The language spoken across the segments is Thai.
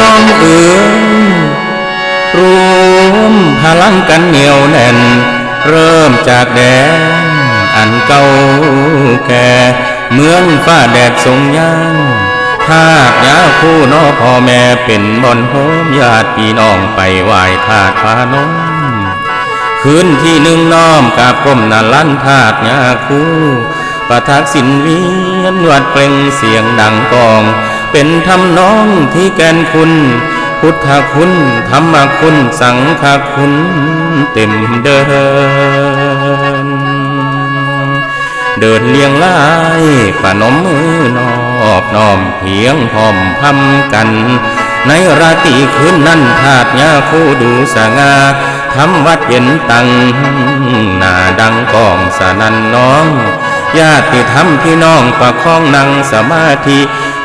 น้องเอือรวมพลังกันเหนียวแน่น เริ่มจากแดนอันเก่าแก่ เมืองฟ้าแดดทรงยางทากยาคู่นอพ่อแม่เป็นบอนโฮมญาติพี่น้องไปไหว้ทาสพานมคืนที่หนึ่งน้อมกาบก้มนาลั่นธาตุยาคู่ประทักษิณเวียนวัดเปล่งเสียงดังกอง เป็นทำนองที่แกนคุณ พุทธคุณธรรมคุณสังฆคุณเต็มเดิน เดินเลียงลายปนมมือนอบน้อมเพียงพร้อมพำกัน ในราตรีคืนนั้นทาดยาคู่ดูสง่าทำวัดเย็นตังหน้าดังกองสนันน้อง ญาติธรรมพี่น้องประคองนั่งสมาธิ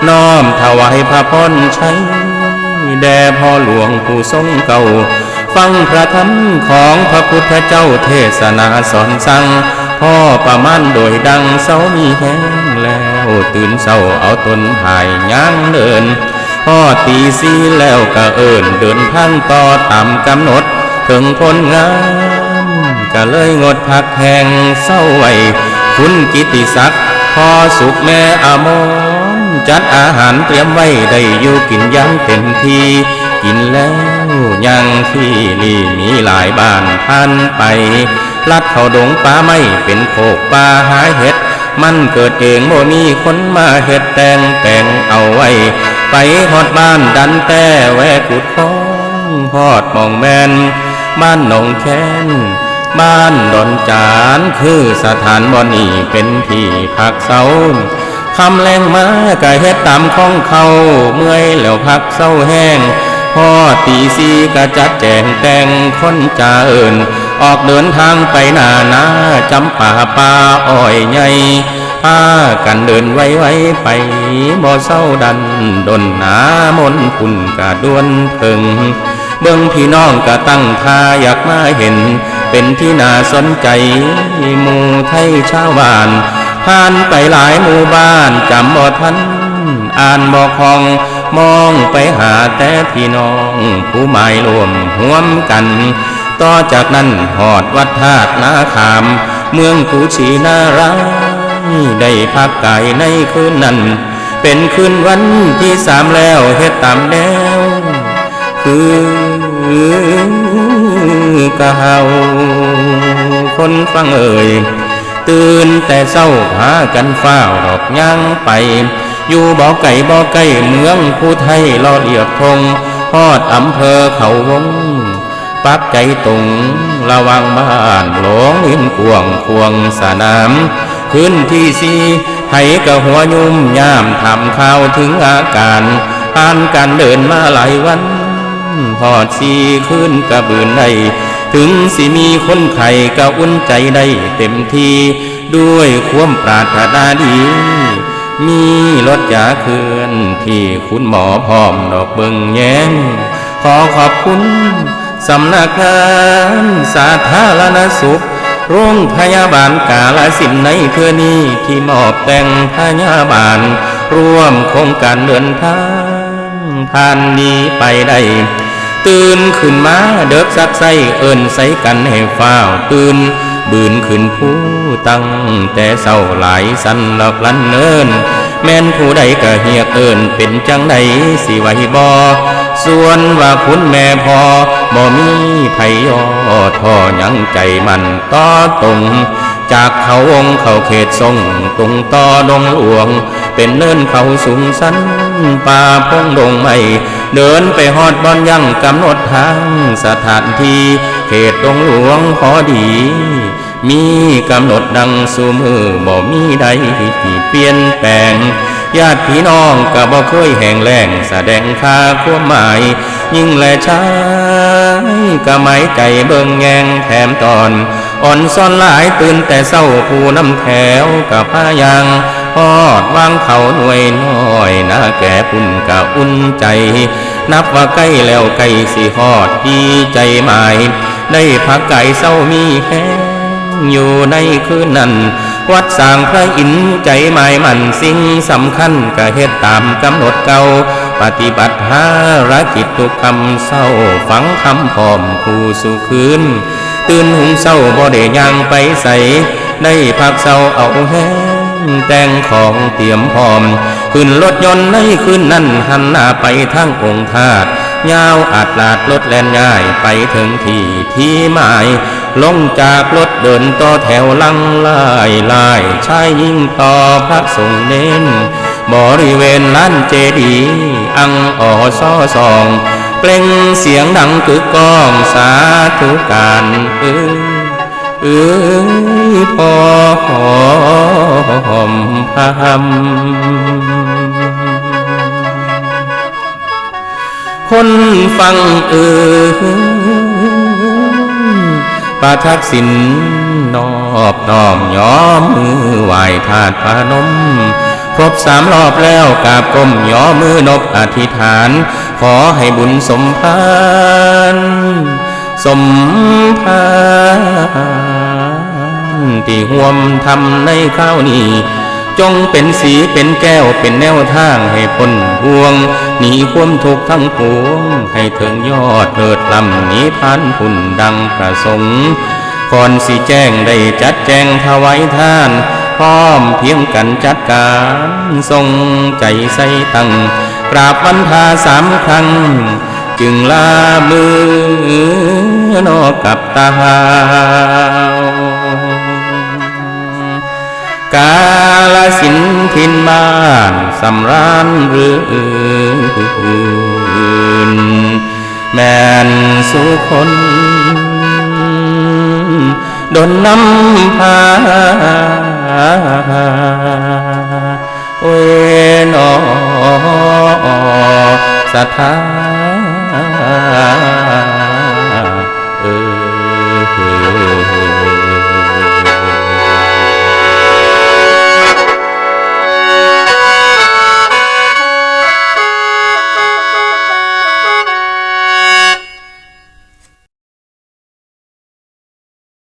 น้อมถวายพระพรชัยแด่พ่อหลวงผู้ทรงเก่า ฟังพระธรรมของพระพุทธเจ้าเทศนาสอนสั่งพ่อประมาณโดยดังเสามีแห้งแล้วตื่นเศร้าเอาตนหายย่างเดินพ่อตีสีแล้วก็เอินเดินทางต่อตามกำหนด ถึงผลงาม ก็เลยงดพักแห่งเศร้าไว้คุณกิติศักดิ์พ่อสุขแม่อมอน จัดอาหารเตรียมไว้ได้อยู่กินยังเต็มที่กินแล้วยังที่ลีมีหลายบ้านท่านไป ลัดเข้าดงป่าไม่เป็นโคกป่าหาเห็ด มันเกิดเองบ่มีคนมาเห็ดแต่งแต่งเอาไว้ ไปฮอดบ้านดันแต่แวกุดค้องฮอดมองแมนบ้านหนองแค้นบ้านดอนจานคือสถานบ่อนี่เป็นที่พักเสา คำแรงมากะเฮ็ดตามของเขาเมื่อยแล้วพักเศร้าแห้งพ่อตีสีกะจัดแจงแต่งคนจ่าเอินออกเดินทางไปหนานาจำป่าป่าอ้อยใหญ่พากันเดินไว้ไว้ไปบ่เศร้าดันดนหนามนคุณกะด้วนถึง เบิ่งพี่น้องก็ตั้งท่าอยากมาเห็น เป็นที่น่าสนใจหมู่ไทยชาวบ้าน ผ่านไปหลายหมู่บ้านจำบ่ทันอ่านบ่คลองมองไปหาแต่พี่น้อง ผู้หมายรวมห่วมกัน ต่อจากนั้นหอดวัดธาตุนาคาม เมืองกูชีนารายได้พักกายในคืนนั้น เป็นคืนวันที่สามแล้วเฮ็ดตามแนวคือกะเฮาคนฟังเอ่ย ตื่นแต่เศร้าพากันฝ้าดอกย่างไป อยู่บ่อไก่บ่อไก่เมืองผู้ไทยรอเรียบทงฮอดอำเภอเขาวง ปักใจตรงระวังบ้านหลงอินกวงควงสนามคืนที่สี่ให้กะหัวยุ่มยามทำข่าวถึงอาการผ่านการเดินมาหลายวันหอดสีขึ้นกระบืนได้ ถึงสิมีคนไข่กะอุ่นใจได้เต็มทีด้วยความปรารถนาดี มีรถยาเคลื่อนที่คุณหมอพร้อมดอกเบิงแยงขอขอบคุณสำนักงานสาธารณสุขโรงพยาบาลกาลสินในเพื่อนี้ที่มอบแต่งพยาบาล ร่วมโครงการเดินทางผ่านนี้ไปได้ ตื่นขึ้นมาเด็กสักใสเอินใสกันให้ฟ้าวตื่นบืนขึ้นผู้ตั้งแต่เศร้าหลายสันหลอกลันเนินแม่นผู้ใดก็เฮียกเอินเป็นจังใดสิไหวบอส่วนว่าคุณแม่พอบ่มีไผยอท่อยังใจมันต่อตรงจากเขาวงเขาเขตทรงตรงต่อดงหลวง เป็นเนินเขาสูงสันป่าพงดงไม่ เดินไปฮอดบอนยังกำหนดทางสถานที่เขตดงหลวงพอดี มีกำหนดดังสูมือบ่มีใดที่เปลี่ยนแปลงญาติพี่น้องก็บ่เคยแห่งแรงแสดงค่าความหมาย ยิ่งแลชายก็หมายใจเบิ่งแยงแถมตอน อ่อนซ่อนหลายตื่นแต่เศร้าผู้น้ำแถวกับพายัง พอดวางเขาหน่วยน้อยนะแก่ปุ่นกะอุ่นใจ นับว่าใกล้แล้วใกล้สิฮอดดีใจหมาย ได้พักไก่เศร้ามีแห้งอยู่ในคืนนั้น วัดสร้างพระอินใจหมายมันสิ่งสำคัญก็เฮ็ดตามกำหนดเก่าปฏิบัติหารกิจทุกคำเศร้าฟังคำพร้อมคู่สู่คืน ตื่นหุงเศร้าบ่ได้ย่างไปใสได้พักเศร้าเอาแห้ แต่งของเตรียมพร้อม ขึ้นรถยนต์ในคืนนั้นหันหน้าไปทางองค์ธาตุยาวอาจลาดรถแล่นง่ายไปถึงที่ที่หมาย ลงจากรถเดินต่อแถวลังลายลายชายยิ่งต่อพระสงฆ์เน้น บริเวณลานเจดีย์อังอ่อซ้อสอง เปล่งเสียงดังกึกก้องสาธุการเอ้ เอ้ยพอหอมพามคนฟังเอ่ยปาทักษิณนอบน้อมย้อมมือไหวถาดพานม ครบสามรอบแล้วกราบก้มย่อมือนบอธิษฐาน ขอให้บุญสมพาน สมพานที่ห่วมทำในข้าวนี้ จงเป็นสีเป็นแก้วเป็นแนวทางให้พ้นห่วงหนีความทุกข์ทั้งปวง ให้ถึงยอดเลิศลำนี้พันพุ่นดังประสงค์ก่อนสิแจ้งได้จัดแจงถวายท่าน พร้อมเพียงกันจัดการทรงใจใส่ตั้งกราบวันทาสามครั้ง จึงลามือนอกกับตากาลสินทินบานสำรานหรืออื่น แมนสุคน ดนน้ำพาโอ้ยนอสถา